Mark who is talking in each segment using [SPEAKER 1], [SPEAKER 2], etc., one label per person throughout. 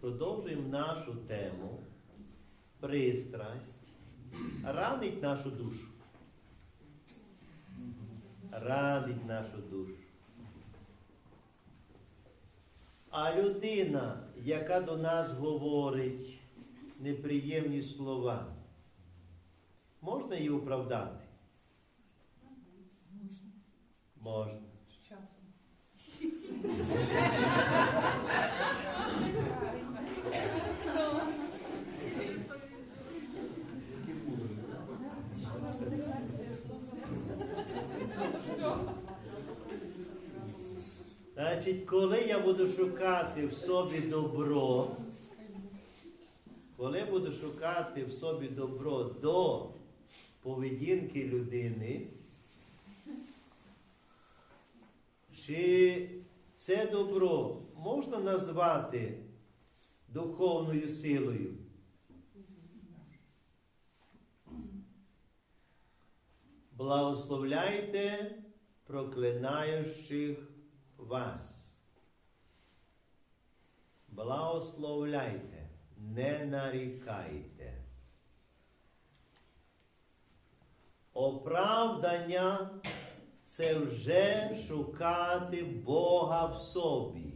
[SPEAKER 1] продовжуємо нашу тему пристрасть ранить нашу душу. Ранить нашу душу. А людина, яка до нас говорить неприємні слова, можна її оправдати?
[SPEAKER 2] Можна. З часом.
[SPEAKER 1] Значить, коли я буду шукати в собі добро, коли буду шукати в собі добро до поведінки людини, чи це добро можна назвати духовною силою? Благословляйте проклинаючих вас. Благословляйте, не нарікайте. Оправдання це вже шукати Бога в собі.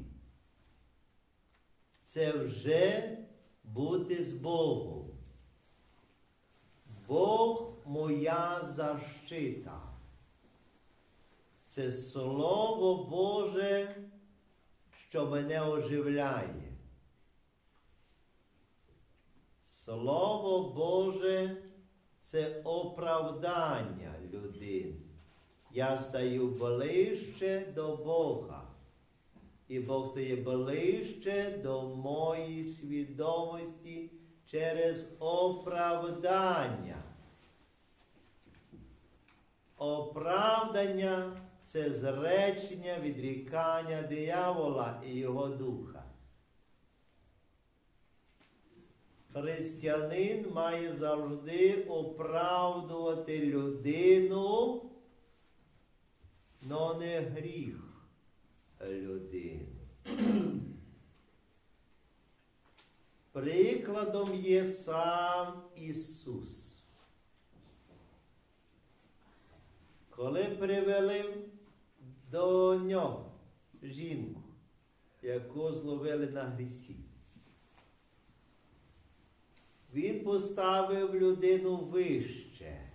[SPEAKER 1] Це вже бути з Богом. Бог моя защита. Це Слово Боже, що мене оживляє. Слово Боже це оправдання людини. Я стаю ближче до Бога. І Бог стає ближче до моєї свідомості через оправдання. Оправдання це зречення відрікання диявола і його духа. Християнин має завжди оправдувати людину, но не гріх людини. Прикладом є сам Ісус. Коли привели до нього жінку, яку зловили на грісі, він поставив людину вище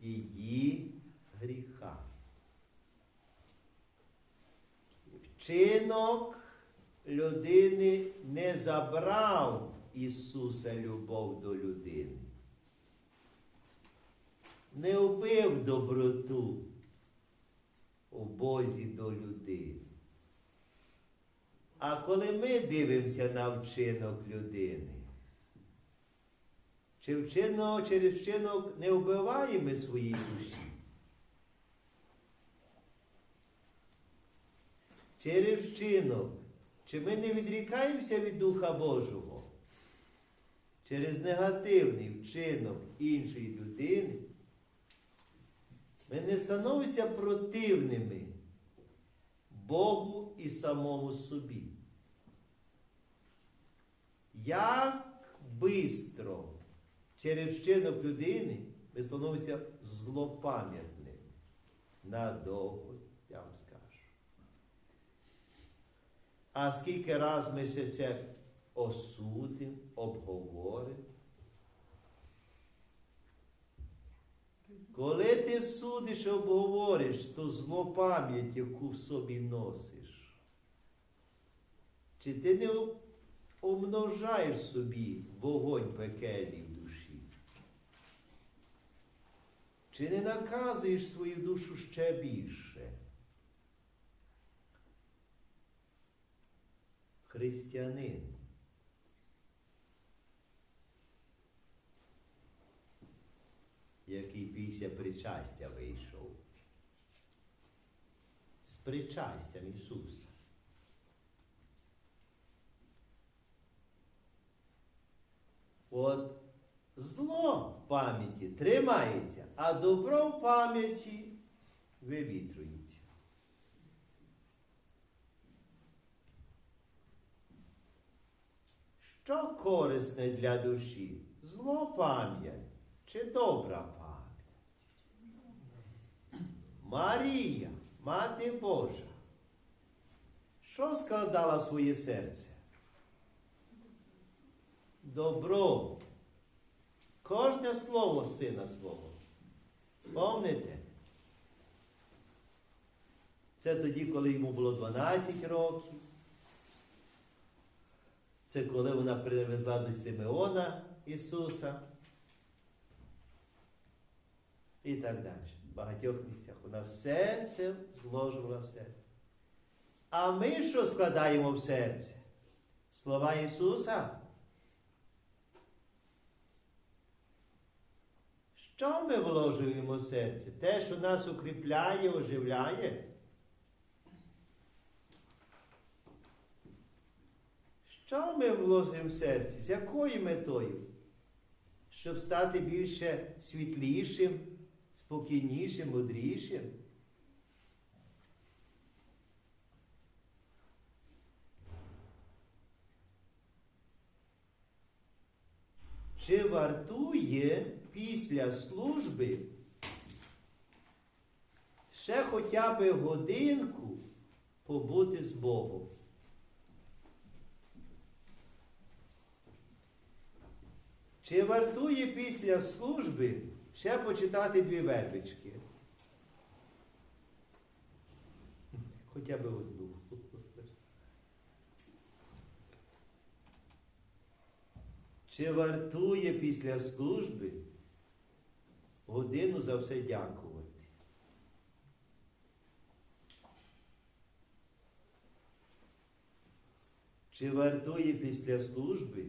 [SPEAKER 1] її гріха. Вчинок людини не забрав Ісуса любов до людини не вбив доброту у Бозі до людини. А коли ми дивимося на вчинок людини, чи вчинок, через вчинок не вбиваємо свої душі? Через вчинок, чи ми не відрікаємося від Духа Божого? Через негативний вчинок іншої людини ми не становимося противними Богу і самому собі. Як бистро через вчинок людини ми становимося злопам'ятними. Надовго, я вам скажу. А скільки раз ми ще це осудимо, обговоримо? Коли ти судиш і обговориш ту злопам'ять, яку в собі носиш, чи ти не умножаєш собі вогонь пекельний в душі? Чи не наказуєш свою душу ще більше? Християнин. Який після причастя вийшов. З причастям Ісуса. От зло в пам'яті тримається, а добро в пам'яті вивітрюється. Що корисне для душі? Зло пам'ять чи добра пам'ять? Марія, Мати Божа, що складала в своє серце? Добро. Кожне слово сина свого. Помните? Це тоді, коли йому було 12 років. Це коли вона привезла до Симеона Ісуса. І так далі. Багатьох місцях. Вона все це зложила в серце. А ми що складаємо в серце? Слова Ісуса? Що ми вложуємо в серце? Те, що нас укріпляє, оживляє? Що ми вложимо в серце? З якою метою? Щоб стати більше світлішим, спокійнішим, мудрішим? Чи вартує після служби ще хоча б годинку побути з Богом? Чи вартує після служби ще почитати дві вербички? Хоча б одну. Чи вартує після служби годину за все дякувати? Чи вартує після служби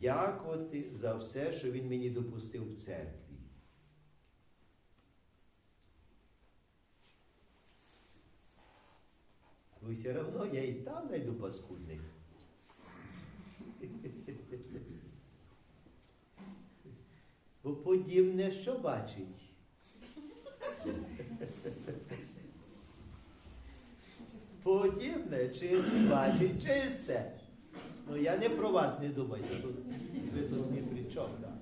[SPEAKER 1] дякувати за все, що він мені допустив в церкві? Бо все одно я і там знайду паскудних. Бо подібне що бачить? Подібне чисте бачить чисте. Ну я не про вас не думаю, тут, ви тут ні при чому. Да.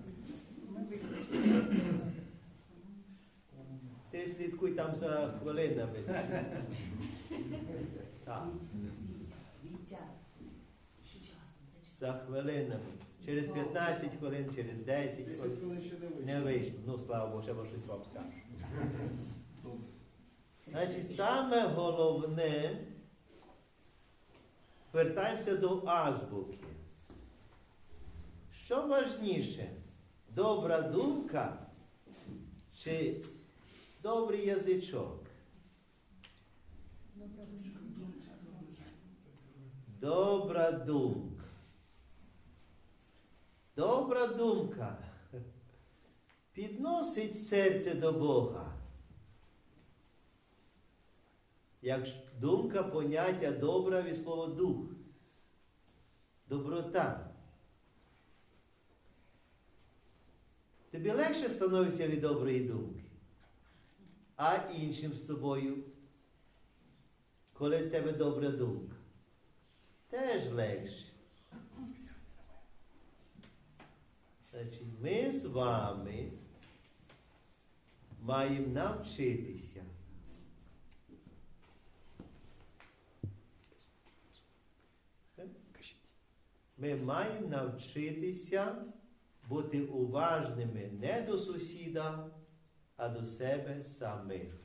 [SPEAKER 1] Ти слідкуй там за хвилинами. Так,
[SPEAKER 2] Вітя,
[SPEAKER 1] за хвилинами. Через 15 хвилин, через 10
[SPEAKER 3] 10
[SPEAKER 1] хвилин.
[SPEAKER 3] хвилин ще не вийшло.
[SPEAKER 1] Не вийшло. Ну, слава Богу, ще щось вам скажу. Значить, саме головне, вертаємося до азбуки. Що важніше? Добра думка чи добрий язичок? Добра думка. Добра думка. Добра думка. Підносить серце до Бога. Як думка поняття добра від слова дух, доброта. Тобі легше становиться від доброї думки, а іншим з тобою, коли в тебе добра думка, теж легше. Значить, ми з вами маємо навчитися. Ми маємо навчитися бути уважними не до сусіда, а до себе самих.